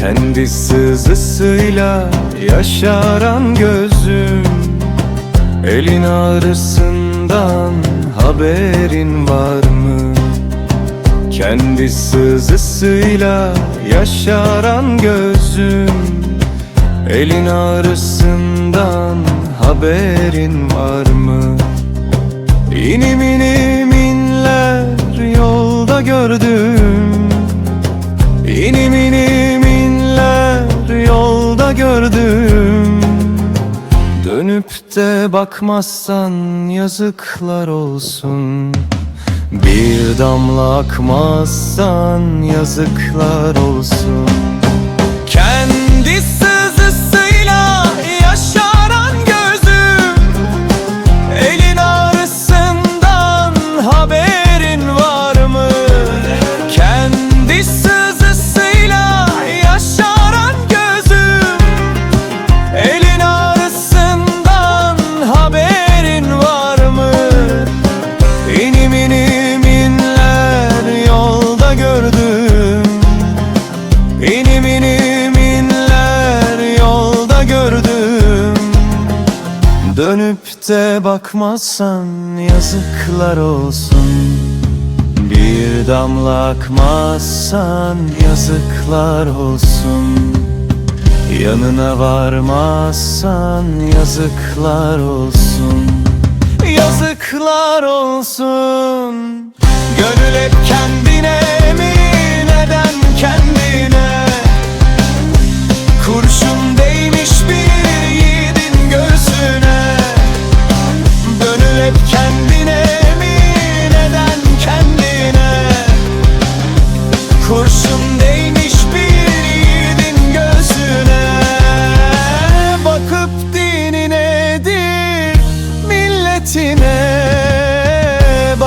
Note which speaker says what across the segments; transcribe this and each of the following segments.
Speaker 1: Kendi sızısıyla yaşaran gözüm Elin ağrısından haberin var mı? Kendi sızısıyla yaşaran gözüm Elin ağrısından haberin var mı? İnim inim inler yolda gördüm İnim inim Dönüp de bakmazsan yazıklar olsun. Bir damla akmazsan yazıklar olsun Dönüp bakmazsan yazıklar olsun. Bir damla akmazsan yazıklar olsun. Yanına varmazsan yazıklar olsun. Yazıklar olsun. Gönül hep kendine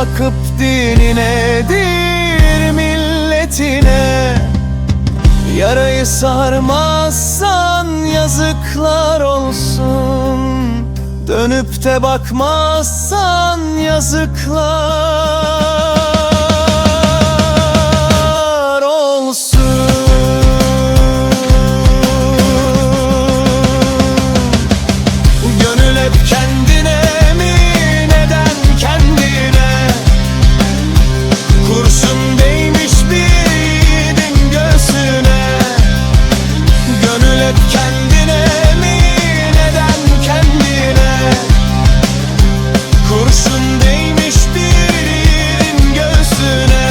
Speaker 1: Bakıp dininedir milletine. Yarayı sarmazsan yazıklar olsun. Dönüp de bakmazsan yazıklar kendine mi neden kendine. Kurşun değmiş bir yiğidin göğsüne.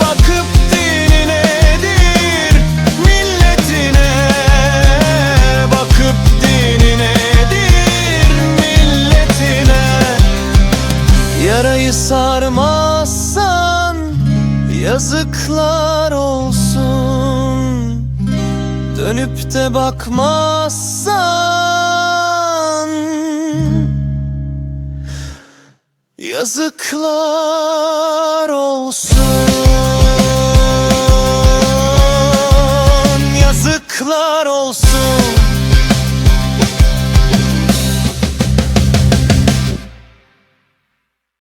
Speaker 1: Bakıp dininedir milletine. Bakıp dininedir milletine. Yarayı sarmazsan yazıklar olsun Dönüp de bakmazsan yazıklar olsun Yazıklar olsun